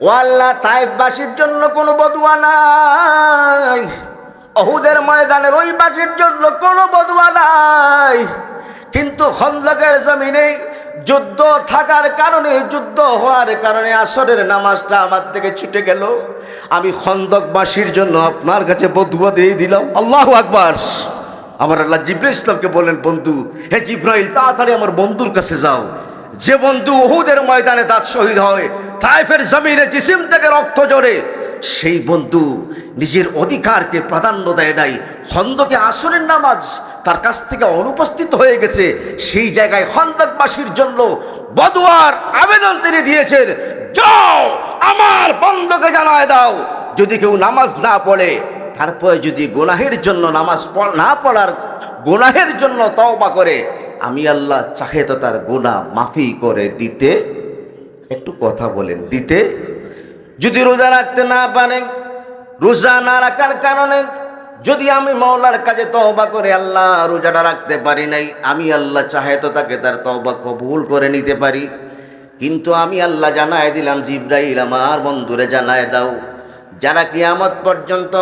ও আল্লাহ তাইফবাসীর জন্য কোনো বদুয়া নাই। অহুদের ময়দানের ওই বাসীর জন্য কোনো বদুয়া নাই। কিন্তু খন্দকের জমিনে যুদ্ধ থাকার কারণে, যুদ্ধ হওয়ার কারণে আসরের নামাজটা আমার থেকে ছুটে গেল। আমি খন্দকবাসীর জন্য আপনার কাছে বদুয়া দিয়ে দিলাম। আল্লাহ আকবার। আমার আল্লাহ জিব্রাইল ইসলামকে বললেন বন্ধু, হে জিব্রাইল, তাড়াতাড়ি আমার বন্ধুর কাছে যাও। যে বন্ধু ওহুদের ময়দানে দাঁত শহীদ হয়, তাইফের জমিনে জিসিম থেকে রক্ত জড়ে সেই বন্ধু নিজের অধিকারকে প্রাধান্য দেয় নাই, খন্দকে আসরের নামাজ তার কাছ থেকে অনুপস্থিত হয়ে গেছে, সেই জায়গায় খন্দকবাসীর জন্য বদুয়ার আবেদন তিনি দিয়েছেন, যাও আমার বন্ধকে জানায় দাও, যদি কেউ নামাজ না পড়ে, তারপরে যদি গোনাহের জন্য নামাজ না পড়ার গোনাহের জন্য তওবা করে আমি আল্লাহ চাহে তো তার গোনা মাফি করে দিতে একটু কথা বলেন, দিতে। যদি রোজা রাখতে না পারে রোজা না রাখার কারণে যদি আমি মৌলার কাজে তহবা করে আল্লাহ রোজাটা রাখতে পারি নাই, আমি আল্লাহ চাহে তো তাকে তার তওবা কবুল করে নিতে পারি। কিন্তু আমি আল্লাহ জানায় দিলাম, জিব্রাইল আমার বন্ধুরে জানায় দাও, যারা কিয়ামত পর্যন্ত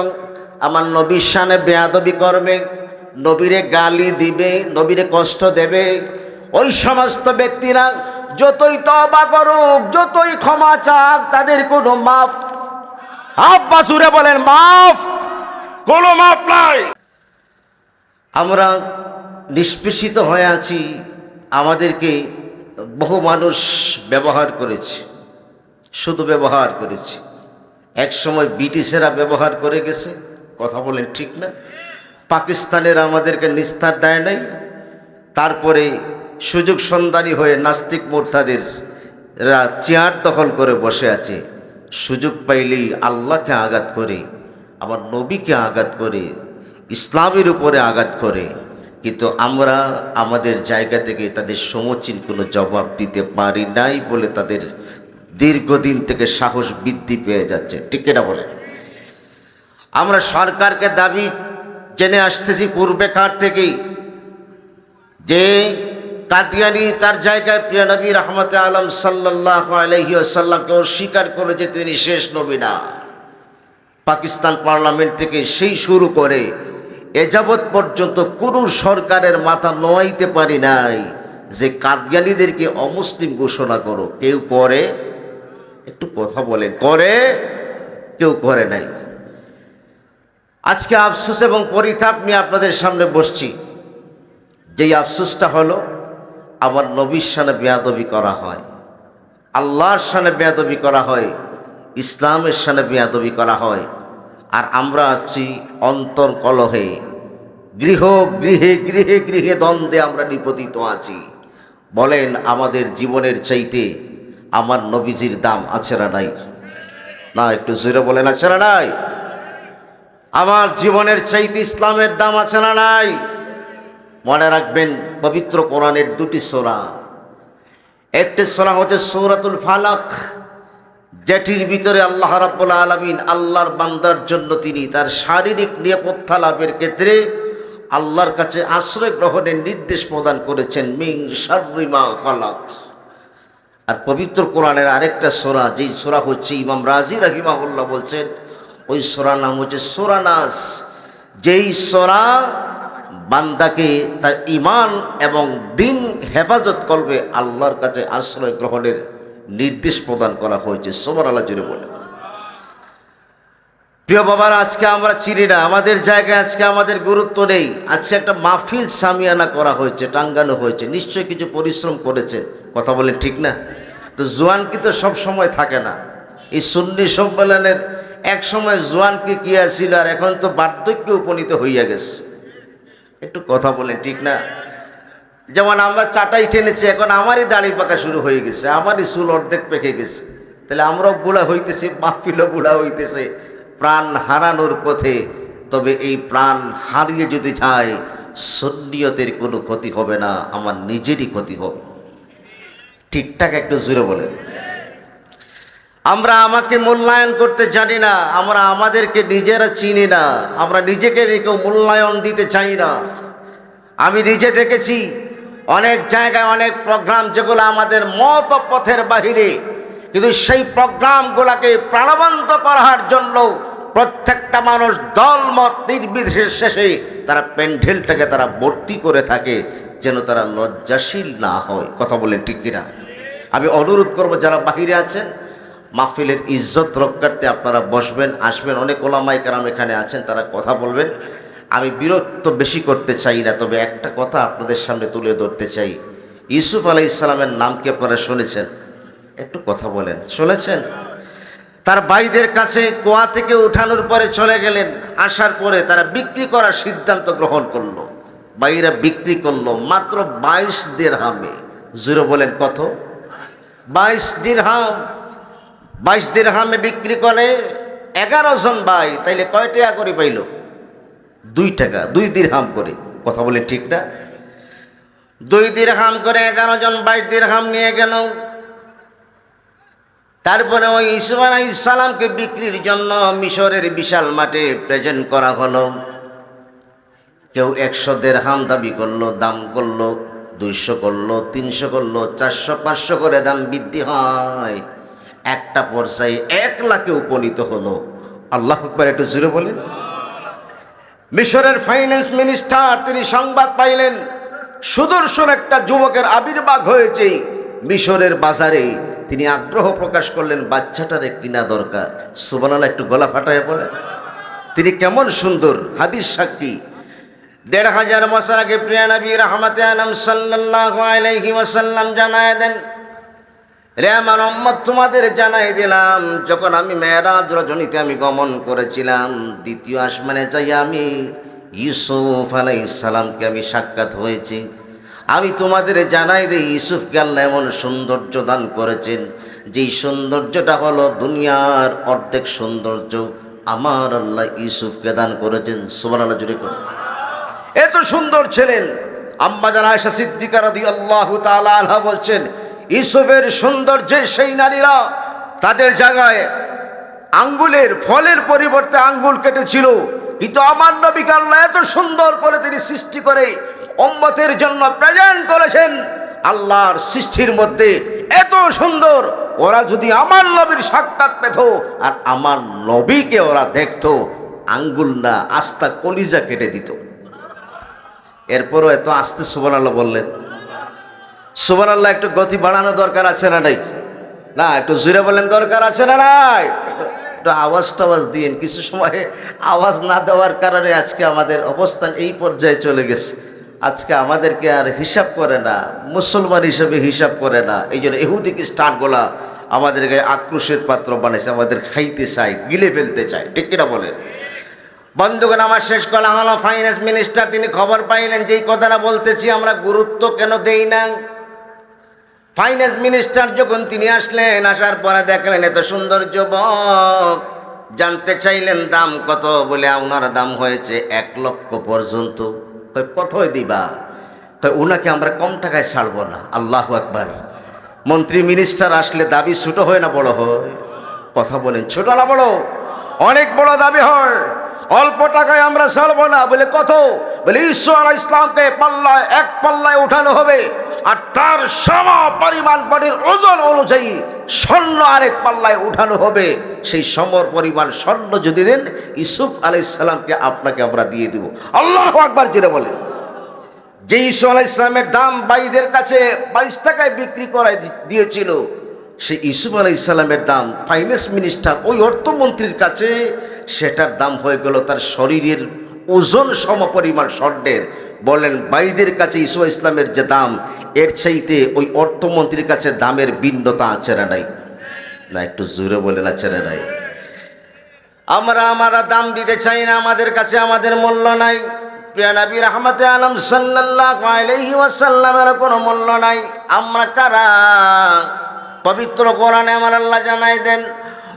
আমার নবীর সানে বেয়াদবি করবে নবীরে গালি দিবে নবীরে কষ্ট দেবে। ওই সমস্ত ব্যক্তিরা যতই তবা করুক যতই ক্ষমা চাক তাদের কোনো মাফ আব্বা বলেন মাফ। কোনো মাফ নাই। আমরা নিষ্পেষিত হয়ে আছি আমাদেরকে বহু মানুষ ব্যবহার করেছে শুধু ব্যবহার করেছে। এক সময় ব্রিটিশেরা ব্যবহার করে গেছে কথা বলেন ঠিক না? পাকিস্তানের আমাদেরকে নিস্তার দেয় নাই। তারপরে সুযোগ সন্ধানী হয়ে নাস্তিক মোর্তাদের রা চেয়ার দখল করে বসে আছে। সুযোগ পাইলেই আল্লাহকে আঘাত করে আবার নবীকে আঘাত করে, ইসলামের উপরে আঘাত করে। কিন্তু আমরা আমাদের জায়গা থেকে তাদের সমচীন কোনো জবাব দিতে পারি নাই বলে তাদের দীর্ঘদিন থেকে সাহস বৃদ্ধি পেয়ে যাচ্ছে। ঠিক এটা বলে আমরা সরকারকে দাবি জেনে আসতেছি পূর্বেকার থেকেই যে কাদিয়ানি তার জায়গায় প্রিয় নবী রহমত আলম সাল্লাহ আলহিসাল্লামকে অস্বীকার করে যে তিনি শেষ নবী না। পাকিস্তান পার্লামেন্ট থেকে সেই শুরু করে এ যাবৎ পর্যন্ত কোনো সরকারের মাথা নোয়াইতে পারি নাই যে কাদিয়ানিদেরকে অমুসলিম ঘোষণা করো। কেউ করে? একটু কথা বলেন। করে? কেউ করে নাই। আজকে আফসোস এবং পরিতাপ নিয়ে আপনাদের সামনে বসছি। যেই আফসোসটা হলো আবার নবীর সানে বেয়াদবি করা হয়, আল্লাহর সানে বেয়াদবি করা হয়, ইসলামের সানে বেয়াদবি করা হয়, আর আমরা আছি অন্তর কলহে, গৃহ গৃহে গৃহে গৃহে দ্বন্দ্বে আমরা নিপতিত আছি। বলেন, আমাদের জীবনের চাইতে আমার নবীজির দাম আছে না নাই? না, একটু জোরে বলেন, আছে না নাই? আমার জীবনের চাইতে ইসলামের দাম আছে না নাই? মনে রাখবেন, পবিত্র কোরআনের দুটি সোরা। একটি সোরা হচ্ছে সৌরাতুল ফালাক, যেটির ভিতরে আল্লাহ রাব্বুল আলমিন আল্লাহর বান্দার জন্য তিনি তার শারীরিক নিরাপত্তা লাভের ক্ষেত্রে আল্লাহর কাছে আশ্রয় গ্রহণের নির্দেশ প্রদান করেছেন, মিং শারিমা ফালাক। আর পবিত্র কোরআনের আরেকটা সোরা, যেই সোরা হচ্ছে ইমাম রাজি রাহিমাহুল্লাহ বলছেন ওই সোরা নাম হচ্ছে সোরানাস যেই সোরা বান্দাকে তার ইমান এবং দিন হেফাজত করবে, আল্লাহর কাছে আশ্রয় গ্রহণের নির্দেশ প্রদান করা হয়েছে। সোমর আল্লাহ জুড়ে বলে। প্রিয় বাবার, আজকে আমরা চিনি না। আমাদের জায়গায় আজকে আমাদের গুরুত্ব নেই। আজকে একটা মাহফিল সামিয়ানা করা হয়েছে, টাঙ্গানো হয়েছে। নিশ্চয়ই কিছু পরিশ্রম করেছে কথা বলে ঠিক না? তো জোয়ান কি তো সব সময় থাকে না। এই সুন্নি সম্মেলনের এক সময় জোয়ান কি ছিল আর এখন তো বার্ধক্যে উপনীত হইয়া গেছে। একটু কথা বলেন, ঠিক না? যেমন আমরা চাটাই টেনেছি এখন আমারই দাড়ি পাকা শুরু হয়ে গেছে, আমারই চুল অর্ধেক পেকে গেছে। তাহলে আমরাও বুড়া হইতেছি মাহফিলও বুড়া হইতেছে, প্রাণ হারানোর পথে। তবে এই প্রাণ হারিয়ে যদি যায়, সন্নিয়তের কোনো ক্ষতি হবে না, আমার নিজেরই ক্ষতি হবে। ঠিকঠাক একটু জুড়ে বলেন। আমরা আমাকে মূল্যায়ন করতে জানি না, আমরা আমাদেরকে নিজেরা চিনি না, আমরা নিজেকে কেউ মূল্যায়ন দিতে চাই না। আমি নিজে দেখেছি অনেক জায়গায় অনেক প্রোগ্রাম যেগুলো আমাদের মত পথের বাহিরে, কিন্তু সেই প্রোগ্রামগুলোকে প্রাণবন্ত করার জন্য প্রত্যেকটা মানুষ দলমত নির্বিশেষে তারা প্যান্ডেলটাকে তারা ভর্তি করে থাকে, যেন তারা লজ্জাশীল না হয়। কথা বলেন ঠিক কিনা? আমি অনুরোধ করব, যারা বাহিরে আছেন মাহফিলের ইজ্জত রক্ষার্থে আপনারা বসবেন, আসবেন। অনেক ওলামাই কারাম এখানে আছেন, তারা কথা বলবেন। আমি বিরক্ত বেশি করতে চাই না, তবে একটা কথা আপনাদের সামনে তুলে ধরতে চাই। ইউসুফ আলাই ইসলামের নাম কি আপনারা শুনেছেন? একটু কথা বলেন। শুনেছেন? তার ভাইদের কাছে গোয়া থেকে উঠানোর পরে চলে গেলেন। আসার পরে তারা বিক্রি করার সিদ্ধান্ত গ্রহণ করল। বাইরা বিক্রি করল মাত্র বাইশ দেড় হামে জিরো বলেন কত? বাইশ দিরহাম। বাইশ দিরহামে বিক্রি করে এগারো জন ভাই, তাইলে কয় টাকা করে পাইল? দুই টাকা, দুই দিরহাম করে। কথা বলে ঠিক না? দুই দিরহাম করে এগারো জন বাইশ দিরহাম নিয়ে গেল। তারপরে ওই ইসুফ সালামকে বিক্রির জন্য মিশরের বিশাল মাঠে প্রেজেন্ট করা হলো। কেউ একশো দেড়হাম দাবি করল, দাম করল, দুইশো করল, তিনশো করল, চারশো, পাঁচশো করে দাম বৃদ্ধি হয়। একটা পর্যায়ে এক লাখে উপনীত হলো। আল্লাহ আকবার, একটু জুড়ে বলেন। মিশরের ফাইন্যান্স মিনিস্টার তিনি সংবাদ পাইলেন, সুদর্শন একটা যুবকের আবির্ভাব হয়েছে। মিশরের বাজারে তিনি আগ্রহ প্রকাশ করলেন, বাচ্চাটারে কিনা দরকার। সুবনালা একটু গলা ফাটায় বলেন। তিনি কেমন সুন্দর, হাদিস সাক্ষী। দেড় হাজার বছর আগে প্রিয়া নবী রহমতে আলম সাল্লাল্লাহু আলাইহি ওয়াসাল্লাম জানায় দেন রে আমার উম্মত, তোমাদের জানাই দিলাম, যখন আমি মেয়েরাজ রজনীতে আমি গমন করেছিলাম, দ্বিতীয় আসমানে যাই আমি ইউসুফ আলাইহিস সালামকে আমি সাক্ষাৎ হয়েছি। আমি তোমাদের জানাই দিই, ইউসুফকে আল্লাহ এমন সৌন্দর্য দান করেছেন, যেই সৌন্দর্যটা হলো দুনিয়ার অর্ধেক সৌন্দর্য, আমার আল্লাহ ইউসুফকে দান করেছেন। সুমান আল্লাহ জুড়ে করে। এত সুন্দর ছিলেন, আম্মা জান আয়েশা সিদ্দিকা রাদিয়াল্লাহু তাআলা আনহা বলছেন ইসুফের সৌন্দর্যে সেই নারীরা তাদের জায়গায় আঙ্গুলের ফলের পরিবর্তে আঙ্গুল কেটেছিল। কিন্তু আমার নবীকে আল্লাহ এত সুন্দর করে তিনি সৃষ্টি করে উম্মতের জন্য প্রেজেন্ট করেছেন। আল্লাহর সৃষ্টির মধ্যে এত সুন্দর। ওরা যদি আমার নবীর সাক্ষাৎ পেত আর আমার নবীকে ওরা দেখতো, আঙ্গুল না, আস্তা কলিজা কেটে দিত। এরপরও এত আস্তে সুবান আল্লাহ বললেন। সুবান আল্লাহ একটু গতি বাড়ানো দরকার আছে না নাই? না, একটু জুড়ে বলেন, দরকার আছে না নাই? একটু আওয়াজ টাওয়াজ দিয়েন, কিছু সময় আওয়াজ না দেওয়ার কারণে আজকে আমাদের অবস্থান এই পর্যায়ে চলে গেছে। আজকে আমাদেরকে আর হিসাব করে না, মুসলমান হিসেবে হিসাব করে না। এই জন্য এহুদি খ্রিস্টানগুলা আমাদেরকে আক্রোশের পাত্র বানাইছে আমাদের খাইতে চায়, গিলে ফেলতে চায়, ঠিক কিনা বলেন? বন্ধুগণ, আমার শেষ করা হলো ফাইন্যান্স মিনিস্টার তিনি খবর পাইলেন, যেই কথাটা বলতেছি আমরা গুরুত্ব কেন দেই না ফাইন্যান্স মিনিস্টার যখন তিনি আসলেন, আসার পরে দেখলেন এত সুন্দর যুবক। জানতে চাইলেন দাম কত বলে ওনার দাম হয়েছে এক লক্ষ পর্যন্ত। কতই দিবা? ওনাকে আমরা কম টাকায় ছাড়বো না। আল্লাহ একবার মন্ত্রী মিনিস্টার আসলে দাবি ছোট হয় না বড় হয়? কথা বলেন, ছোট না বড়, অনেক বড় দাবি হয়। অল্প টাকায় আমরা ছাড়বো না। বলে, কত? বলে, ঈশ্বর ইসলামকে পাল্লায়, এক পাল্লায় উঠানো হবে। আর তার সম পরিমাণ বডির ওজন অনুযায়ী স্বর্ণ আরেক পাল্লায় উঠানো হবে। সেই সমর পরিমাণ স্বর্ণ যদি দেন ইসুফ আলাইহিস সালামকে আপনাকে আমরা দিয়ে দিব। আল্লাহ আকবার জুড়ে বলে যে ইসু আলাহ ইসলামের দাম বাইদের কাছে বাইশ টাকায় বিক্রি করাই দি- দিয়েছিল, সেই ইসুফ আলাহ ইসলামের দাম ফাইন্যান্স মিনিস্টার, ওই অর্থমন্ত্রীর কাছে সেটার দাম হয়ে গেল তার শরীরের ওজন সম পরিমাণ স্বর্ণের। বলেন, বাইদের কাছে ইসু ইসলামের যে দাম, এর চাইতে ওই অর্থমন্ত্রীর কাছে দামের ভিন্নতা আছে না নাই? না, একটু জোরে আছে না নাই? আমরা আমরা দাম দিতে চাই না, আমাদের কাছে আমাদের মূল্য নাই। আলম কোনো মূল্য নাই। আমরা কারা? পবিত্র কোরআনে আমার আল্লাহ জানাই দেন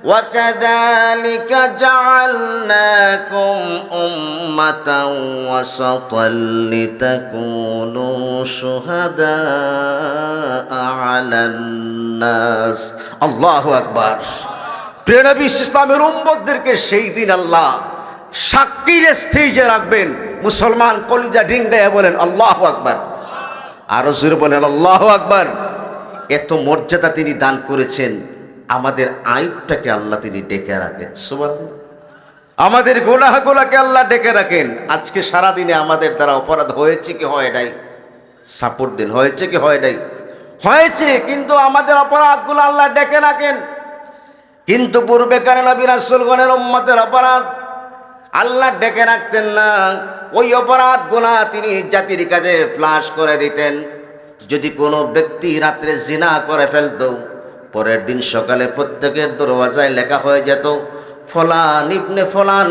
وكذلك جعلناكم أمة وسطا لتكونوا شهداء على الناس الله أكبر প্রিয় নবী ইসলামের উম্মতদেরকে সেই দিন আল্লাহ সাক্ষীর স্টেজে রাখবেন মুসলমান কলিজা ডিং দেয় বলেন আল্লাহ আকবার আরো জোরে বলেন আল্লাহ আকবার এত মর্যাদা তিনি দান করেছেন আমাদের আইবটাকে আল্লাহ তিনি ডেকে রাখেন। সুবান আমাদের গোলাহাগুলাকে আল্লাহ ডেকে রাখেন। আজকে সারাদিনে আমাদের দ্বারা অপরাধ হয়েছে কি হয় নাই? সাপোর্ট দিন হয়েছে কি হয় নাই? হয়েছে কিন্তু আমাদের অপরাধগুলো আল্লাহ ডেকে রাখেন। কিন্তু পূর্বেকার নবী রাসূলগণের উম্মতের অপরাধ আল্লাহ ডেকে রাখতেন না। ওই অপরাধ গুণা তিনি জাতির কাজে ফ্লাশ করে দিতেন। যদি কোনো ব্যক্তি রাত্রে জিনা করে ফেলতো পরের দিন সকালে প্রত্যেকের দরওয়াজায় লেখা হয়ে যেত, ফলান ইবনে ফলান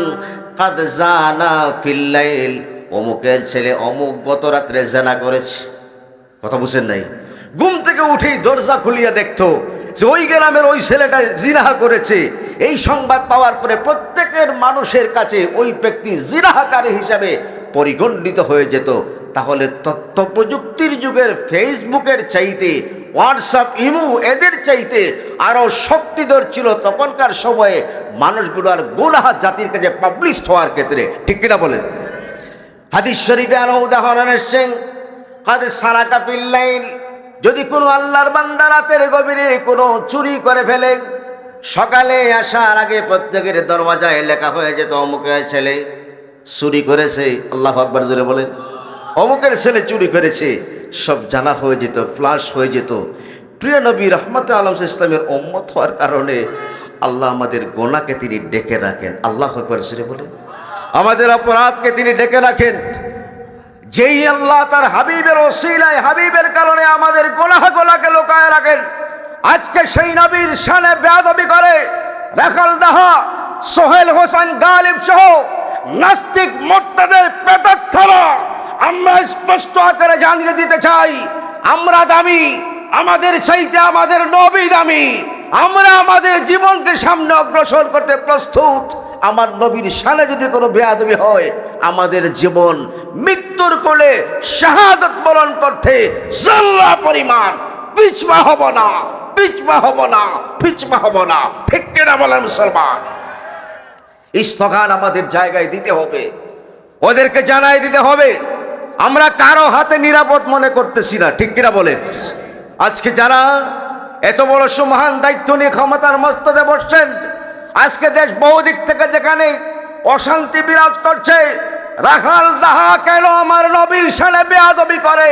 কাদ জানা ফিল্লাইল অমুকের ছেলে অমুক গত রাত্রে জেনা করেছে। কথা বুঝেন নাই? ঘুম থেকে উঠেই দরজা খুলিয়া দেখতো যে ওই গ্রামের ওই ছেলেটা জিরাহা করেছে। এই সংবাদ পাওয়ার পরে প্রত্যেকের মানুষের কাছে ওই ব্যক্তি জিরাহাকারী হিসাবে পরিগণ্ডিত হয়ে যেত। তাহলে তথ্য প্রযুক্তির যুগের ফেসবুকের চাইতে, হোয়াটসঅ্যাপ, ইমু এদের চাইতে আরও শক্তিধর ছিল তখনকার সময়ে মানুষগুলো আর গোলাহা জাতির কাছে পাবলিশ হওয়ার ক্ষেত্রে। ঠিক কিনা বলেন? হাদিস শরীফে আরও উদাহরণ এসছেন হাদিস সারাকা পিল্লাইন যদি কোনো আল্লাহর বান্দা রাতের গভীরে কোনো চুরি করে ফেলেন সকালে আসার আগে প্রত্যেকের দরওয়াজায় লেখা হয়ে যেত অমুকের ছেলে, চুরি করেছে, আল্লাহ আকবর জোরে বলেন। অমুকের ছেলে চুরি করেছে। সব জানা হয়ে যেত ফ্লাশ হয়ে যেত। প্রিয় নবী রহমত আলম ইসলামের অম্মত হওয়ার কারণে আল্লাহ আমাদের গোনাকে তিনি ডেকে রাখেন। আল্লাহ আকবর, জোরে বলেন। আমাদের অপরাধকে তিনি ডেকে রাখেন। যেই আল্লাহ তার হাবিবের ওসিলায়, হাবিবের কারণে আমাদের গোলাহ গোলাকে লোকায় রাখেন। আজকে সেই নবীর সানে বেয়াদবি করে রাখাল ডাহা সোহেল হোসেন গালিব সহ নাস্তিক মোট্টাদের মোর্তাদের পেটাত্থরা আমরা স্পষ্ট আকারে জানিয়ে দিতে চাই, আমরা দামি, আমাদের চাইতে আমাদের নবী দামি, আমরা আমাদের জীবনকে সামনে অগ্রসর করতে প্রস্তুত। আমার নবীর সানে যদি কোনো বেয়াদবি হয়, আমাদের জীবন মৃত্যুর কোলে শাহাদত বরণ করতে জল্লা পরিমাণ পিছপা হব না, পিছপা হব না, পিছপা হব না। ঠিক কিনা বলেন মুসলমান? ইস্তগান আমাদের জায়গায় দিতে হবে, ওদেরকে জানাই দিতে হবে আমরা কারও হাতে নিরাপদ মনে করতেছি না, ঠিক কিনা বলেন? আজকে যারা এত বড় সুমহান দায়িত্ব নিয়ে ক্ষমতার মস্তদে বসছেন, আজকে দেশ বহুদিক থেকে যেখানে অশান্তি বিরাজ করছে, রাখাল দাহা কেন আমার নবীর সালে বেয়াদবি করে?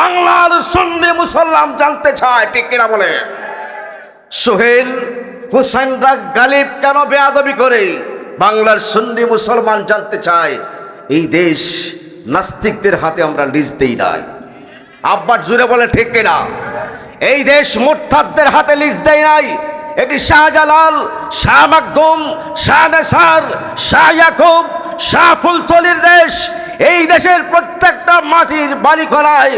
বাংলার সন্নি মুসল্লাম জানতে চায়, ঠিক কিনা বলে সোহেল হুসাইন রাগ গালিব কেন বেয়াদবি করে? বাংলার সন্নি মুসলমান জানতে চায়, এই দেশ নাস্তিকদের হাতে আমরা লিজ দেই নাই। আব্বার জুড়ে বলে ঠিক কিনা? এই দেশ মোরতাদদের হাতে লিজ দেয় নাই। এটি শাহজালাল, শাহ মাকদুম, শাহ নেসার, শাহ ইয়াকুব, শাহ ফুলতলির দেশ। এই দেশের প্রত্যেকটা মাটির বালিকলায়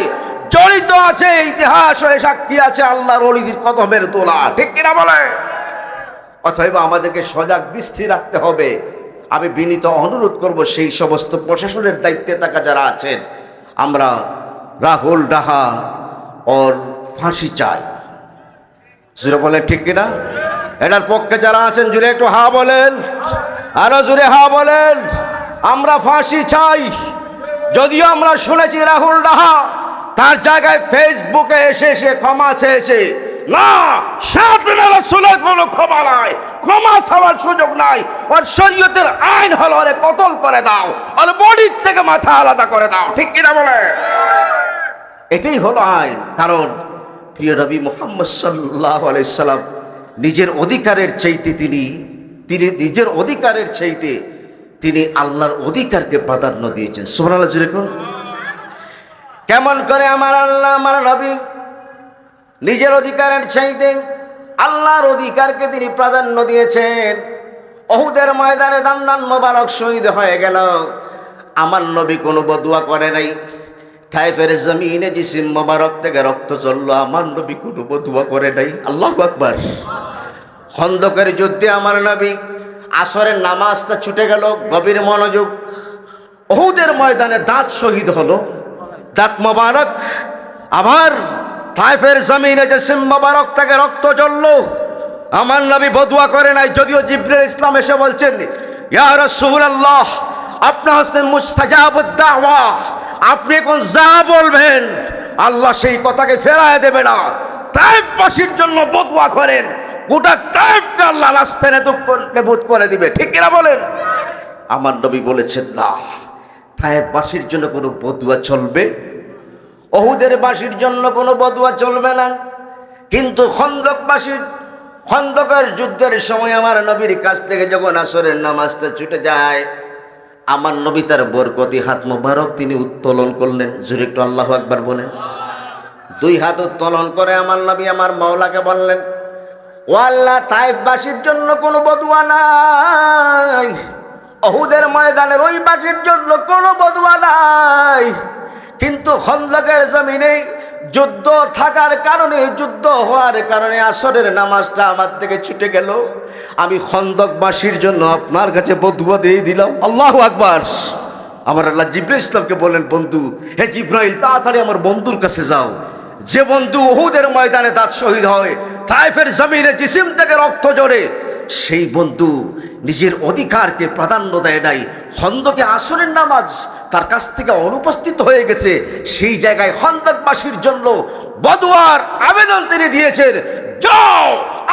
জড়িত আছে, ইতিহাস হয়ে সাক্ষী আছে আল্লাহর অলিদির কদমের তোলা। ঠিক কিনা বলে? অথবা আমাদেরকে সজাগ দৃষ্টি রাখতে হবে। আমি বিনীত অনুরোধ করব সেই সমস্ত প্রশাসনের দায়িত্বে থাকা যারা আছেন, আমরা রাহুল, ডাহা ওর ফাঁসি চাই। জুড়ে বলেন ঠিক কিনা? এটার পক্ষে যারা আছেন, জুড়ে একটু হা বলেন। আরও জুড়ে হা বলেন। আমরা ফাঁসি চাই। যদিও আমরা শুনেছি রাহুল, ডাহা তার জায়গায় ফেসবুকে এসে এসে ক্ষমা চেয়েছে। না কোনো ক্ষমা নাই। ক্ষমা সুযোগ নাই। আইন কতল করে দাও বডির থেকে মাথা আলাদা করে দাও। ঠিক এটাই হলো আইন। কারণ প্রিয় নিজের অধিকারের চাইতে তিনি তিনি নিজের অধিকারের চাইতে তিনি আল্লাহর অধিকারকে প্রাধান্য দিয়েছেন। যেরকম কেমন করে আমার আল্লাহ, আমার নবী নিজের অধিকারের চাইতে আল্লাহর অধিকারকে তিনি প্রাধান্য দিয়েছেন। অহুদের ময়দানে দান দান মোবারক শহীদ হয়ে গেল। আমার নবী কোনো বদুয়া করে নাই। থাইফের জমিনে জিসিম মোবারক থেকে রক্ত চলল। আমার নবী কোনো বদুয়া করে নাই। আল্লাহ আকবার। খন্দকের যুদ্ধে আমার নবী আসরের নামাজটা ছুটে গেল, গভীর মনোযোগ। অহুদের ময়দানে দাঁত শহীদ হলো। দাঁত মোবারক। আবার তাইফের জমিনে যে সিম মোবারক থেকে রক্ত জ্বলল, আমার নবী বদুয়া করে নাই, যদিও জিব্রাইল ইসলাম এসে বলছেন, ইয়া রাসূলুল্লাহ আপনার হচ্ছেন মুস্তাজাবুদ্দাওয়া, আপনি এখন যা বলবেন, আল্লাহ সেই কথাকে ফেরায় দেবে না। তাইফবাসীর জন্য বদুয়া করেন, গোটা টাইপটা আল্লাহ রাস্তায় নেবুদ করে দিবে, ঠিক কিনা বলেন? আমার নবী বলেছেন, না তায়েব বাসীর জন্য কোনো বদুয়া চলবে অহুদের বাসীর জন্য কোনো বদুয়া চলবে না। কিন্তু খন্দকবাসীর খন্দকের যুদ্ধের সময় আমার নবীর কাছ থেকে যখন আসরের নামাজটা ছুটে যায়, আমার নবী তার বরকতি হাত মোবারক তিনি উত্তোলন করলেন। জুরে একটু আল্লাহ একবার বলেন। দুই হাত উত্তোলন করে আমার নবী আমার মাওলাকে বললেন, ও আল্লাহ তাইবাসীর জন্য কোনো বদুয়া নাই। অহুদের ময়দানের ওই বাসীর জন্য কোনো বদুয়া নাই। কিন্তু খন্দকের জমিনে যুদ্ধ থাকার কারণে, যুদ্ধ হওয়ার কারণে আসরের নামাজটা আমার থেকে ছুটে গেল। আমি খন্দকবাসীর জন্য আপনার কাছে বধুয়া দিয়ে দিলাম। আল্লাহ আকবার। আমার আল্লাহ জিব্রাহ ইসলামকে বলেন বন্ধু, হে জিব্রাহ তাড়াতাড়ি আমার বন্ধুর কাছে যাও। যে বন্ধু ওহুদের ময়দানে দাঁত শহীদ হয়, তাইফের জমিনে জিসিম থেকে রক্ত জড়ে সেই বন্ধু নিজের অধিকারকে প্রাধান্য দেয় নাই, খন্দকে আসরের নামাজ তার কাছ থেকে অনুপস্থিত হয়ে গেছে, সেই জায়গায় খন্দকবাসীর জন্য বদুয়ার আবেদন তিনি দিয়েছেন, যাও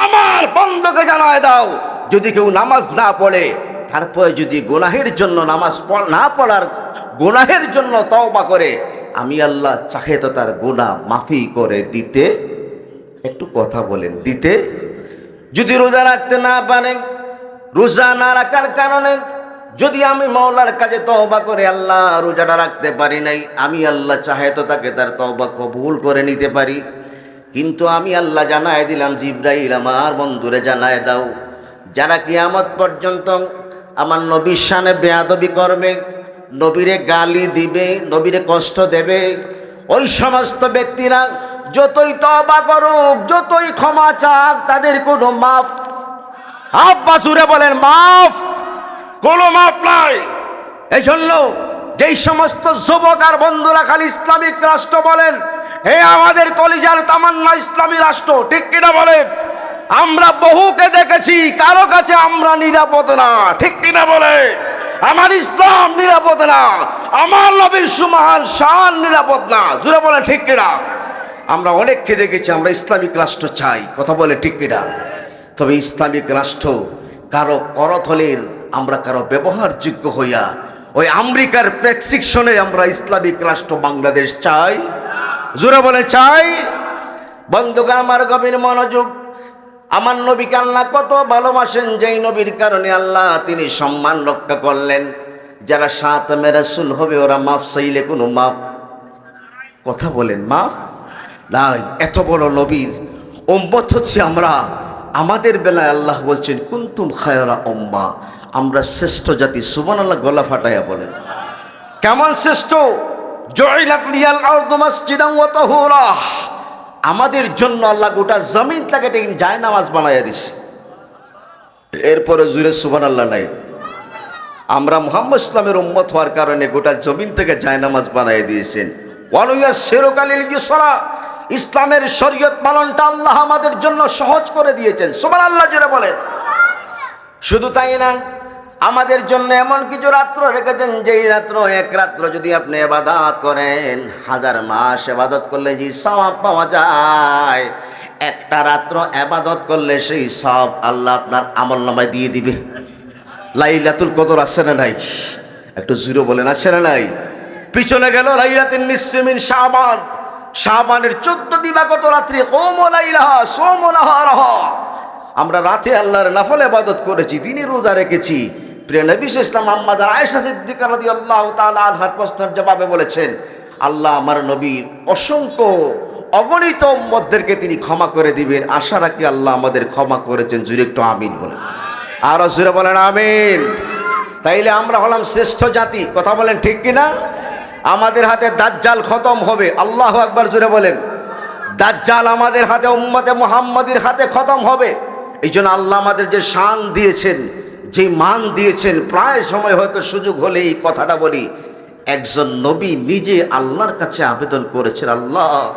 আমার বন্ধকে জানায় দাও, যদি কেউ নামাজ না পড়ে, তারপরে যদি গোনাহের জন্য নামাজ না পড়ার গোনাহের জন্য তওবা করে আমি আল্লাহ চাহে তো তার গুণা মাফি করে দিতে একটু কথা বলেন, দিতে। যদি রোজা রাখতে না পারে রোজা না রাখার কারণে যদি আমি মৌলার কাজে তওবা করে আল্লাহ রোজাটা রাখতে পারি নাই, আমি আল্লাহ চাহে তো তাকে তার তওবা কবুল করে নিতে পারি। কিন্তু আমি আল্লাহ জানায় দিলাম, জিব্রাইল আমার বন্ধুরে জানায় দাও, যারা কিয়ামত পর্যন্ত আমার নবীর সানে বেয়াদবি করবে নবীরে গালি দিবে, নবীরে কষ্ট দেবে। ওই সমস্ত ব্যক্তিরা যতই তবা করুক, যতই ক্ষমা চাক, তাদের কোনো মাফ আব্বা জুড়ে বলেন, মাফ। কোনো মাফ নাই। এই জন্য যেই সমস্ত যুবক আর বন্ধুরা খালি ইসলামিক রাষ্ট্র বলেন, হে আমাদের কলিজার তামান্না ইসলামী রাষ্ট্র, ঠিক কিনা বলেন? আমরা বহুকে দেখেছি, কারও কাছে আমরা নিরাপদ না, ঠিক কিনা বলে আমার ইসলাম নিরাপদ না, আমার নবীর সুমহান শান নিরাপদ না। জুড়ে বলে ঠিক কিনা? আমরা অনেককে দেখেছি, আমরা ইসলামিক রাষ্ট্র চাই। কথা বলে, ঠিক কিনা? তবে ইসলামিক রাষ্ট্র কারও করথলের আমরা কারও ব্যবহারযোগ্য হইয়া, ওই আমেরিকার প্রেসক্রিপশনে আমরা ইসলামিক রাষ্ট্র বাংলাদেশ চাই। জোরে বলে চাই? বন্ধুকে আমার গভীর মনোযোগ আমার নবীকে আল্লাহ কত ভালোবাসেন, যেই নবীর কারণে আল্লাহ তিনি সম্মান রক্ষা করলেন। যারা সাত মেরাসুল হবে, ওরা মাফ চাইলে কোনো মাফ কথা বলেন মাফ নাই, এত বড় নবীর ওম্মত হচ্ছে আমরা। আমাদের বেলায় আল্লাহ বলছেন, কুন্তুম খায়রা ওম্মা আমরা শ্রেষ্ঠ জাতি সুবান আল্লাহ গলা ফাটাইয়া বলেন। কেমন শ্রেষ্ঠ? জয়লাত লিয়াল আরদু মাসজিদান ওয়া আমাদের জন্য আল্লাহ গোটা জমিন তাকে যায় নামাজ বানাইয়া দিছে। এরপরে জুড়ে সুবান আল্লাহ নাই। আমরা মোহাম্মদ ইসলামের উম্মত হওয়ার কারণে গোটা জমিন থেকে জায়নামাজ বানিয়ে দিয়েছেন। ওয়ানুয়া শেরকালিল গিসরা ইসলামের শরীয়ত পালনটা আল্লাহ আমাদের জন্য সহজ করে দিয়েছেন। সুবান আল্লাহ জুড়ে বলেন। শুধু তাই না আমাদের জন্য এমন কিছু রাত্র রেখেছেন, যেই রাত্র এক রাত্র যদি আপনি এবাদত করেন, হাজার মাস এবাদত করলে যে সওয়াব পাওয়া যায়। একটা রাত্র এবাদত করলে সেই সব আল্লাহ আপনার আমল নামায় দিয়ে দিবে। লাইলাতুল কদর আছে না নাই? একটু জিরো বলেন, আছে না নাই? পিছনে গেল লাইলাতুন নিসফিমিন শাবান। শাবানের চোদ্দ দিবাগত রাত্রি, কোম লাইলাহা সোম নাহারাহা। আমরা রাতে আল্লাহর নাফল ইবাদত করেছি, দিনে রোজা রেখেছি। প্রিয় নবী ইসলাম আম্মাদ আয়েশা সিদ্দিকা রাদিয়াল্লাহু তাআলা আনহার প্রশ্নের জবাবে বলেছেন, আল্লাহ আমার নবীর অসংখ্য অগণিত উম্মতদেরকে তিনি ক্ষমা করে দিবেন। আশা রাখি আল্লাহ আমাদের ক্ষমা করেছেন। জুড়ে একটু আমিন বলেন। আরও জুড়ে বলেন আমিন। তাইলে আমরা হলাম শ্রেষ্ঠ জাতি। কথা বলেন ঠিক কিনা? আমাদের হাতে দাজ্জাল খতম হবে। আল্লাহ একবার জুড়ে বলেন। দাজ্জাল আমাদের হাতে, উম্মতে মোহাম্মদের হাতে খতম হবে। এই জন্য আল্লাহ আমাদের যে শান দিয়েছেন যে মান দিয়েছেন, প্রায় সময় হয়তো সুযোগ হলে এই কথাটা বলি। একজন নবী নিজে আল্লাহর কাছে আবেদন করেছেন, আল্লাহ,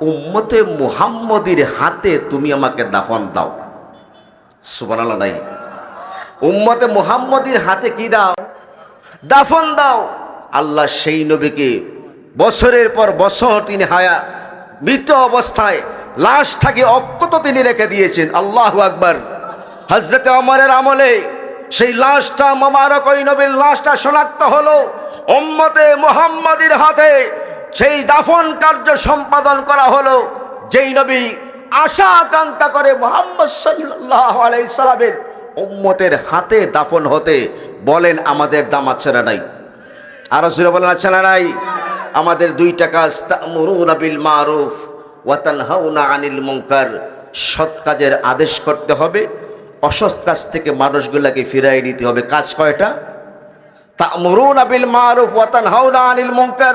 উম্মতে মুহাম্মদির হাতে তুমি আমাকে দাফন দাও। সুবহানাল্লাহ, নাই। উম্মতে মুহাম্মদির হাতে কি দাও? দাফন দাও। আল্লাহ সেই নবীকে বছরের পর বছর তিনি হায়া, মৃত অবস্থায় লাশটাকে অক্ষত তিনি রেখে দিয়েছেন। আল্লাহ আকবার। হজরতে অমরের আমলে সেই লাশটা মোবারক ওই নবীর লাশটা শনাক্ত হলো। উম্মতে মোহাম্মদের হাতে সেই দাফন কার্য সম্পাদন করা হলো, যেই নবী আশা আকাঙ্ক্ষা করে মোহাম্মদ সাল্লাহ আলাইসালামের উম্মতের হাতে দাফন হতে বলেন, আমাদের দাম আছে না নাই? আরও সুরে বলেন, আছে না নাই? আমাদের দুইটা কাজ বিল মারুফ ওয়া তানহাউনা আনিল মুনকার। সৎ কাজের আদেশ করতে হবে। অসৎ কাজ থেকে মানুষগুলাকে ফিরাই নিতে হবে। কাজ কয়টা? তা'মুরুনা বিল মারুফ ওয়া তানহাউনা আনিল মুনকার।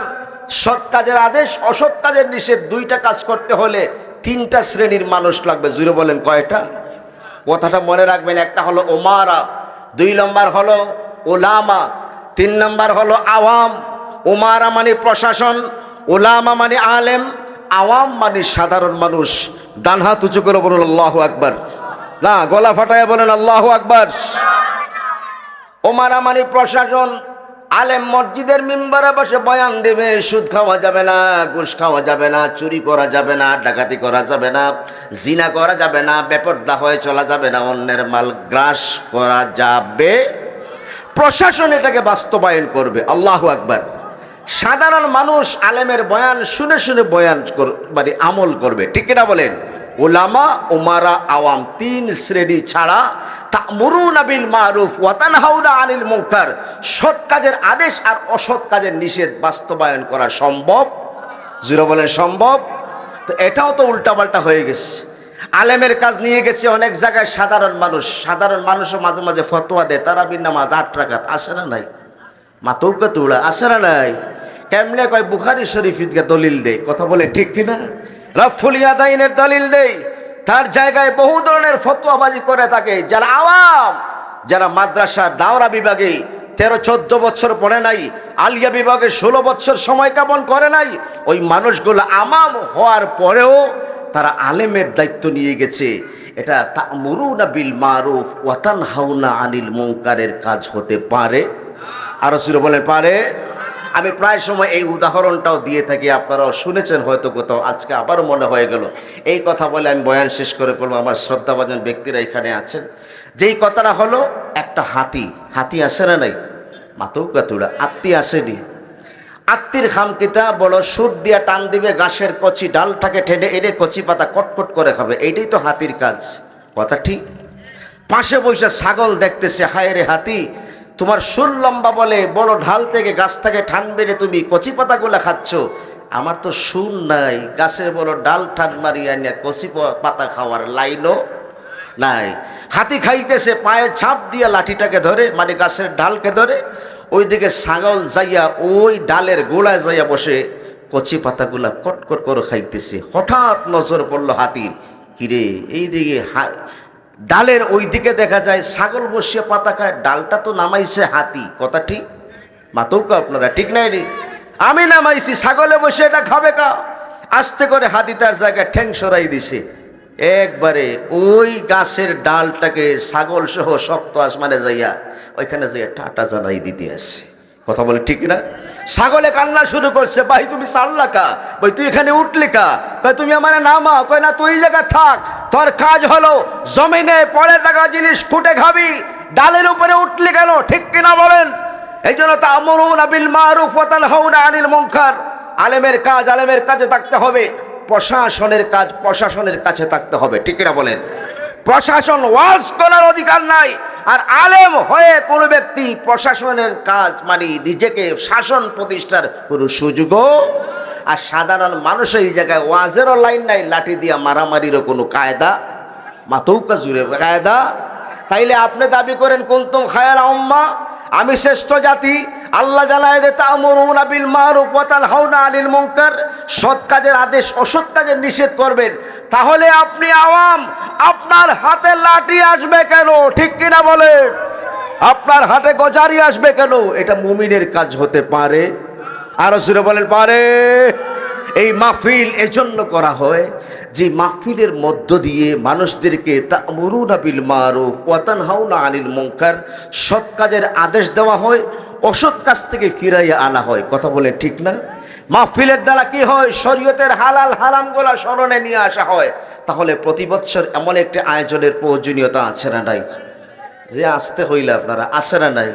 সৎ কাজের আদেশ, অসৎ কাজের নিষেধ, দুইটা কাজ করতে হলে তিনটা শ্রেণির মানুষ লাগবে। জুড়ে বলেন কয়টা? কথাটা মনে রাখবেন, একটা হলো ওমারা দুই নম্বর হলো ওলামা তিন নম্বর হলো আওয়াম। ওমারা মানে প্রশাসন ওলামা মানে আলেম, আওয়াম মানে সাধারণ মানুষ। ডান হাত উঁচু করে বলুন, আল্লাহ আকবার। না, গলা ফাটায় বলেন, আল্লাহ আকবার। ওমারা মানে প্রশাসন আলেম মসজিদের মেম্বারে বসে বয়ান দেবে, সুদ খাওয়া যাবে না, ঘুষ খাওয়া যাবে না, চুরি করা যাবে না, ডাকাতি করা যাবে না, জিনা করা যাবে না, বেপর্দা হয়ে চলা যাবে না, অন্যের মাল গ্রাস করা যাবে। প্রশাসন এটাকে বাস্তবায়ন করবে, আল্লাহ আকবার। সাধারণ মানুষ আলেমের বয়ান শুনে শুনে বয়ান মানে আমল করবে, ঠিক কিনা বলেন? ওলামা ওমারা আওয়াম তিন শ্রেণি ছাড়া তা'মুরুনা বিল মারুফ ওয়া তানহাউনা আনিল মুনকার সৎ কাজের আদেশ আর অসৎ কাজের নিষেধ বাস্তবায়ন করা সম্ভব? জিরো বলেন সম্ভব? তো এটাও তো উল্টাপাল্টা হয়ে গেছে। আলেমের কাজ নিয়ে গেছে অনেক জায়গায় সাধারণ মানুষ। সাধারণ মানুষও মাঝে মাঝে ফতোয়া দেয় তারা নামাজ আট রাখাত আসে না নাই? মাতৌকা তুলা, আসে না নাই? কেমনে কয়, বুখারি শরীফ দলিল দেয়, কথা বলে ঠিক কিনা? রফুল ইয়াদাইনের দলিল দেয় তার জায়গায় বহু ধরনের ফতোয়াবাজি করে থাকে। যারা আওয়াম, যারা মাদ্রাসার দাওরা বিভাগে তেরো, চোদ্দ বছর পড়ে নাই, আলিয়া বিভাগে ষোলো বছর সময় কাপন করে নাই, ওই মানুষগুলো আমাম হওয়ার পরেও তারা আলেমের দায়িত্ব নিয়ে গেছে। এটা তা'মুরুনা বিল মারুফ ওয়াতান হাউনা আনিল মুনকারের কাজ হতে পারে। আরও সুরে বলেন, পারে? আমি প্রায় সময় এই উদাহরণটাও দিয়ে থাকি, আপনারাও শুনেছেন হয়তো কোথাও, আজকে আবারও মনে হয়ে গেল। এই কথা বলে আমি বয়ান শেষ করে করব আমার শ্রদ্ধাভাজন ব্যক্তিরা এখানে আছেন। যেই কথাটা হলো, একটা হাতি হাতি আসে না নাই? মাতৌ কাতুড়া আত্মি আসেনি। আত্মীর খামকিতা বড় সুর দিয়া টান দিবে গাছের কচি ডালটাকে ঠেনে এনে কচি পাতা কটকট করে খাবে, এইটাই তো হাতির কাজ। কথা ঠিক? পাশে বসে ছাগল দেখতেছে, হায় রে হাতি তোমার সুর লম্বা বলে, বড় ঢাল থেকে গাছ থেকে ঠান বেড়ে তুমি কচি পাতাগুলা খাচ্ছ। আমার তো সুর নাই, গাছের বড় ডাল ঠান মারিয়া নিয়ে কচি পাতা খাওয়ার লাইনও নাই। হাতি খাইতেছে, পায়ে ছাপ দিয়া লাঠিটাকে ধরে মানে গাছের ডালকে ধরে, ওইদিকে ছাগল যাইয়া ওই ডালের গোড়ায় যাইয়া বসে কচি পাতাগুলা কটকট করে খাইতেছে। হঠাৎ নজর পড়ল হাতির। কিরে, এইদিকে ডালের ওই দিকে দেখা যায় ছাগল বসিয়ে পাতা খায়, ডালটা তো নামাইছে হাতি। কথা ঠিক? মাতৌকা আপনারা, ঠিক নাই রে? আমি নামাইছি, ছাগলে বসে এটা খাবে কা? আস্তে করে হাতি তার জায়গায় ঠ্যাং সরাই দিছে। একবারে ওই গাছের ডালটাকে ছাগল সহ শক্ত আসমানে যাইয়া ওইখানে যাইয়া টাটা জানাই দিতে আসে। কথা বলে ঠিক না ছাগলে কান্না শুরু করছে, ভাই, তুমি চাল্লা কা? ভাই, তুই এখানে উঠলি কা? ভাই, তুমি আমার নামা কয়, না, তুই জায়গা থাক। তোর কাজ হলো জমিনে পড়ে থাকা জিনিস খুঁটে খাবি, ডালের উপরে উঠলি কেন? ঠিক কিনা বলেন? এই জন্য তা আমরুন আবিল মারুফ হাউনা আনিল মুনকার। আলেমের কাজ আলেমের কাজে থাকতে হবে, প্রশাসনের কাজ প্রশাসনের কাছে থাকতে হবে। ঠিক কিনা বলেন? প্রশাসন ওয়াজ করার অধিকার নাই। আর আলেম হয়ে কোনো ব্যক্তি প্রশাসনের কাজ মানে নিজেকে শাসন প্রতিষ্ঠার কোনো সুযোগও আর সাধারণ মানুষ এই জায়গায় ওয়াজেরও লাইন নাই, লাঠি দিয়া মারামারিরও কোনো কায়দা, মাতৌকা জুড়ে কায়দা। তাইলে আপনি দাবি করেন কুলতুম খায়াল আম্মা আমি শ্রেষ্ঠ জাতি, আল্লাহ আনিল সৎ কাজের আদেশ, অসৎ কাজের নিষেধ করবেন। তাহলে আপনি আওয়াম, আপনার হাতে লাঠি আসবে কেন? ঠিক কিনা বলেন? আপনার হাতে গজারি আসবে কেন? এটা মুমিনের কাজ হতে পারে। আরও সুরে বলেন, পারে। এই মাহফিল এজন্য করা হয় যে মাহফিলের মধ্য দিয়ে মানুষদেরকে তা'মুরুনা বিল মারুফ ওয়া তানহাউনা আনিল মুনকার, সৎ কাজের আদেশ দেওয়া হয়, অসৎ কাজ থেকে ফিরাইয়া আনা হয়। কথা বলে ঠিক না? মাহফিলের দ্বারা কি হয়? শরীয়তের হালাল হারামগুলা স্মরণে নিয়ে আসা হয়। তাহলে প্রতি বছর এমন একটি আয়োজনের প্রয়োজনীয়তা আছে না নাই? যে আসতে হইলে আপনারা আসে না নাই?